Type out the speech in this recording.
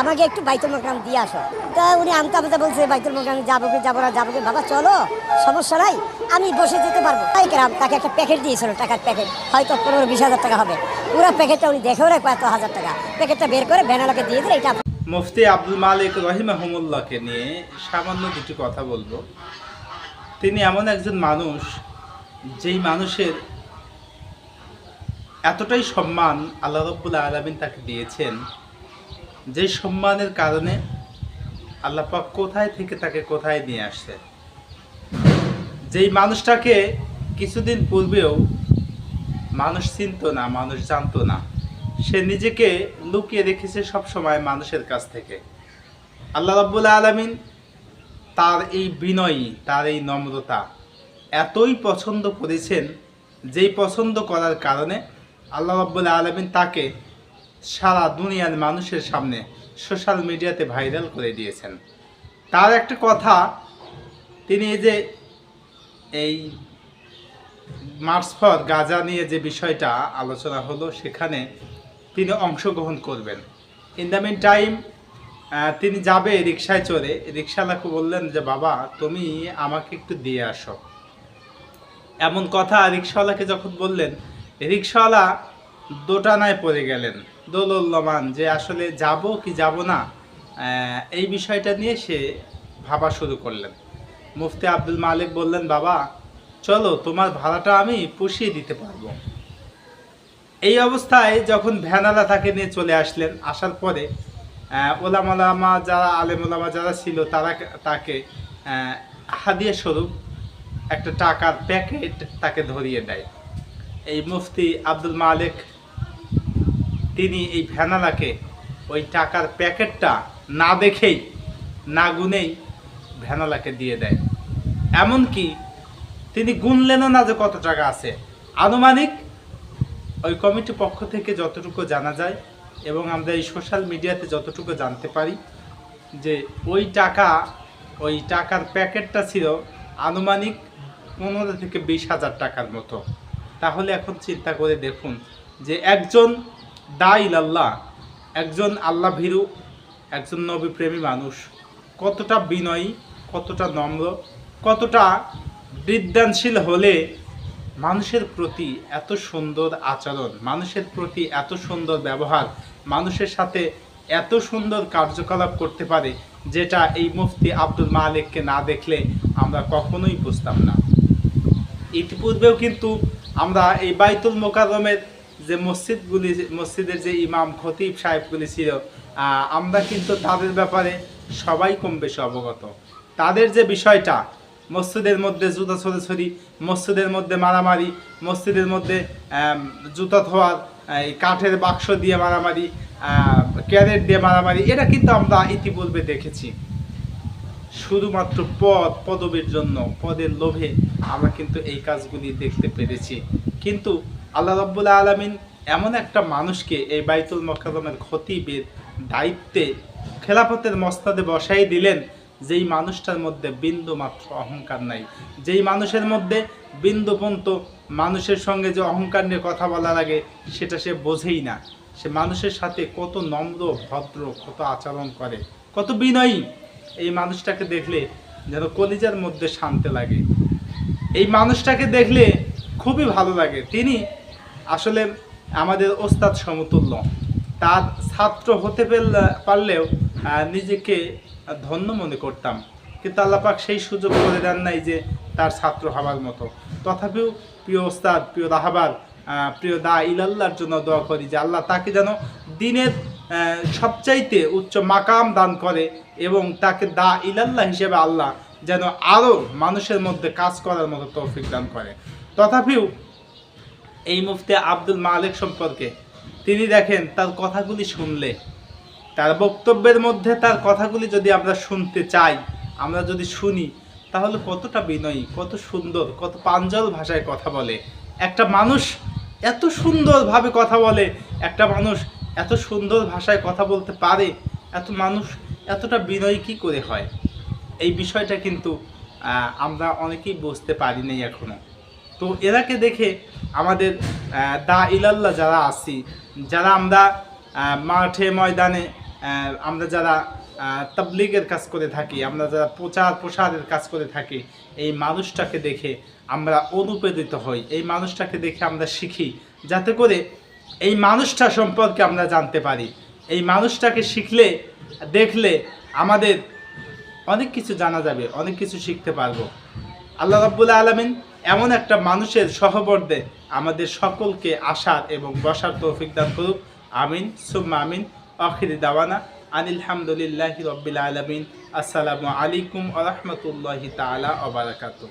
আমাকে একটু বাইতুল মোকাম দিয়ে আসো। তা উনি আমতা আমতা বলছে, বাইতুল মোকামে যাব কি, যাব না, যাব কি? বাবা, চলো, সমস্যা নাই, আমি বসে যেতে পারব। তাই কেরাম, তাকে একটা প্যাকেট দিয়েছিল, টাকার প্যাকেট। হয়তো পনেরো বিশ হাজার টাকা হবে। পুরো প্যাকেটটা উনি দেখেও না কত হাজার টাকা। প্যাকেটটা বের করে ভ্যানালাকে দিয়ে দিলে এটা মুফতি আব্দুল মালিক রহিমাহমুল্লাহকে নিয়ে সামান্য কিছু কথা বলব। তিনি এমন একজন মানুষ, যেই মানুষের এতটাই সম্মান আল্লাহ রব্বুল আলমিন তাকে দিয়েছেন যে সম্মানের কারণে আল্লাহ পাক কোথায় থেকে তাকে কোথায় নিয়ে আসছে? যেই মানুষটাকে কিছুদিন পূর্বেও মানুষ চিনতো না, মানুষ জানতো না, সে নিজেকে লুকিয়ে রেখেছে সব সময় মানুষের কাছ থেকে। আল্লাহ রাব্বুল আলামিন তার এই বিনয়ী, তার এই নম্রতা এতই পছন্দ করেছেন, যেই পছন্দ করার কারণে আল্লাহ রাব্বুল আলামিন তাকে সারা দুনিয়ার মানুষের সামনে সোশ্যাল মিডিয়াতে ভাইরাল করে দিয়েছেন। তার একটা কথা, তিনি যে এই মার্চ ফর গাজা নিয়ে যে বিষয়টা আলোচনা হলো, সেখানে তিনি অংশগ্রহণ করবেন। ইন দ্য মিন টাইম তিনি যাবে রিক্সায় চড়ে। রিক্সাওয়ালাকে বললেন যে, বাবা, তুমি আমাকে একটু দিয়ে আসো। এমন কথা রিক্সাওয়ালাকে যখন বললেন রিক্সাওয়ালা দোটানায় পড়ে গেলেন। দোলল্যমান যে আসলে যাব কি যাব না এই বিষয়টা নিয়ে সে ভাবা শুরু করলেন। মুফতি আব্দুল মালিক বললেন, বাবা, চলো, তোমার ভাড়াটা আমি পুষিয়ে দিতে পারব। এই অবস্থায় যখন ভ্যানালা তাকে নিয়ে চলে আসলেন, আসার পরে ওলামালামা যারা আলেম ওলামা যারা ছিল, তারা তাকে হাদিয়া স্বরূপ একটা টাকার প্যাকেট তাকে ধরিয়ে দেয়। এই মুফতি আব্দুল মালিক তিনি এই ভ্যানালাকে, ওই টাকার প্যাকেটটা না দেখেই, না গুনেই ভ্যানালাকে দিয়ে দেয়। এমনকি তিনি গুনলেনও না যে কত টাকা আছে। আনুমানিক ওই কমিটির পক্ষ থেকে যতটুকু জানা যায় এবং আমরা এই সোশ্যাল মিডিয়াতে যতটুকু জানতে পারি যে ওই টাকা, ওই টাকার প্যাকেটটা ছিল আনুমানিক পনেরো থেকে বিশ হাজার টাকার মতো। তাহলে এখন চিন্তা করে দেখুন যে একজন দাইল আল্লাহ একজন আল্লাহ ভীরু, একজন নবীপ্রেমী মানুষ। কতটা বিনয়ী, কতটা নম্র, কতটা বিদ্যানশীল হলে মানুষের প্রতি এত সুন্দর আচরণ, মানুষের প্রতি এত সুন্দর ব্যবহার, মানুষের সাথে এত সুন্দর কার্যকলাপ করতে পারে, যেটা এই মুফতি আব্দুল মালিককে না দেখলে আমরা কখনোই বুঝতাম না। ইতিপূর্বেও কিন্তু আমরা এই বাইতুল মোকাররমের যে মসজিদগুলি, মসজিদের যে ইমাম, খতিব সাহেবগুলি ছিল আমরা কিন্তু তাদের ব্যাপারে সবাই কম বেশি অবগত। তাদের যে বিষয়টা, মসজিদের মধ্যে জুতা ছড়াছড়ি, মসজিদের মধ্যে মারামারি, মসজিদের মধ্যে জুতা ধোয়ার, এই কাঠের বাক্স দিয়ে মারামারি ক্যারেট দিয়ে মারামারি, এটা কিন্তু আমরা ইতিপূর্বে দেখেছি। শুধুমাত্র পদ, পদবীর জন্য, পদের লোভে আমরা কিন্তু এই কাজগুলি দেখতে পেরেছি। কিন্তু আল্লাহ রাব্বুল আলামিন এমন একটা মানুষকে এই বাইতুল মোকাররমের খতিবের দায়িত্বে খেলাফতের মস্তাদে বসাই দিলেন, যেই মানুষটার মধ্যে বিন্দু মাত্র অহংকার নাই। যেই মানুষের মধ্যে বিন্দু পন্ত মানুষের সঙ্গে যে অহংকার নিয়ে কথা বলা লাগে সেটা সে বোঝেই না। সে মানুষের সাথে কত নম্র, ভদ্র, কত আচরণ করে, কত বিনয়ী। এই মানুষটাকে দেখলে যেন কলিজার মধ্যে শান্তি লাগে। এই মানুষটাকে দেখলে খুবই ভালো লাগে। তিনি আসলে আমাদের ওস্তাদ সমতুল্য। তার ছাত্র হতে পারলেও নিজেকে ধন্য মনে করতাম। কিন্তু আল্লাপাক সেই সুযোগ করে দেন নাই যে তার ছাত্র হবার মতো। তথাপিও প্রিয় ওস্তাদ, প্রিয় রাহাবার প্রিয় দা ইলাল্লার জন্য দোয়া করি যে আল্লাহ তাকে যেন দিনের সবচাইতে উচ্চ মাকাম দান করে এবং তাকে দা ইলাল্লাহ হিসেবে আল্লাহ যেন আরও মানুষের মধ্যে কাজ করার মতো তৌফিক দান করে। তথাপিও এই মুফতি আব্দুল মালিক সম্পর্কে। তিনি দেখেন, তার কথাগুলি শুনলে। তার বক্তব্যের মধ্যে তার কথাগুলি যদি আমরা শুনতে চাই, আমরা যদি শুনি, তাহলে কতটা বিনয়ী, কত সুন্দর, কত প্রাঞ্জল ভাষায় কথা বলে। একটা মানুষ এত সুন্দরভাবে কথা বলে, একটা মানুষ এত সুন্দর ভাষায় কথা বলতে পারে, এত মানুষ এতটা বিনয়ী কী করে হয়? এই বিষয়টা কিন্তু আমরা অনেকেই বুঝতে পারি নাই এখনও। তো এরাকে দেখে আমাদের দা ইলাল্লাহ যারা আছি, যারা আমরা মাঠে ময়দানে আমরা যারা তাবলিগের কাজ করে থাকি, আমরা যারা প্রচার প্রসারের কাজ করে থাকি, এই মানুষটাকে দেখে আমরা অনুপ্রেরিত হই। এই মানুষটাকে দেখে আমরা শিখি, যাতে করে এই মানুষটা সম্পর্কে আমরা জানতে পারি। এই মানুষটাকে শিখলে, দেখলে আমাদের অনেক কিছু জানা যাবে, অনেক কিছু শিখতে পারব। আল্লাহ রাব্বুল আলমিন এমন একটা মানুষের সহবর্দে আমাদের সকলকে আসার এবং বসার তৌফিক দান করুক। আমিন, সুম্মা আমিন, আখিরি দাওয়ানা, আনিলহামদুলিল্লাহ রবিল আলমিন। আসসালামু আলাইকুম আ তালা ওবরাকাতুহ